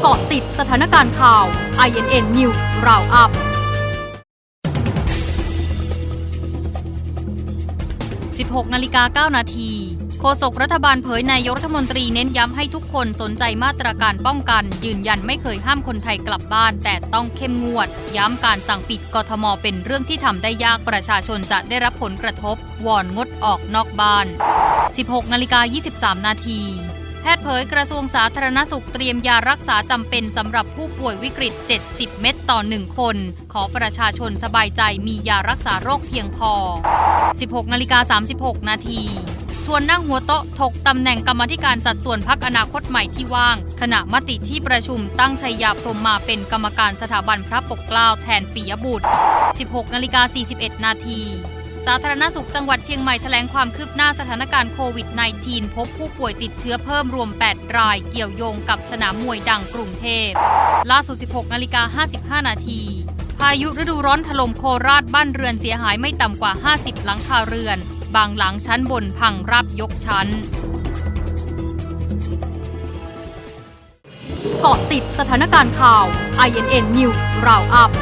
เกาะติดสถานการณ์ข่าว INN News Roundup 16นาฬิกา9นาทีโฆษกรัฐบาลเผยนายกรัฐมนตรีเน้นย้ำให้ทุกคนสนใจมาตรการป้องกัน ยืนยันไม่เคยห้ามคนไทยกลับบ้าน แต่ต้องเข้มงวด ย้ำการสั่งปิดกทมเป็นเรื่องที่ทำได้ยากประชาชนจะได้รับผลกระทบ วอนงดออกนอกบ้าน 16นาฬิกา23นาที แพทย์เผยกระทรวงสาธารณสุขเตรียมยารักษาจำเป็นสำหรับผู้ป่วยวิกฤต 70 เม็ดต่อ 1 คน ขอประชาชนสบายใจมียารักษาโรคเพียงพอ 16นาฬิกา36 นาทีชวนนั่งหัวโต๊ะถกตำแหน่งกรรมธิการสัดส่วนพักอนาคตใหม่ที่ว่าง ขณะมติที่ประชุมตั้งชัยยาพรหมมาเป็นกรรมการสถาบันพระปกเกล้าแทนปิยบุตร 16นาฬิกา41 นาที สาธารณสุขจังหวัดเชียงใหม่แถลงความคืบหน้าสถานการณ์โควิด -19 พบผู้ป่วยติดเชื้อเพิ่มรวม 8 รายเกี่ยวโยงกับสนามมวยดังกรุงเทพ ล่าสุด 16นาฬิกา55 นาที พายุฤดูร้อนถล่มโคราชบ้านเรือนเสียหายไม่ต่ำกว่า 50 หลังคาเรือน บางหลังชั้นบนพังรับยกชั้น เกาะติดสถานการณ์ข่าว INN News Roundup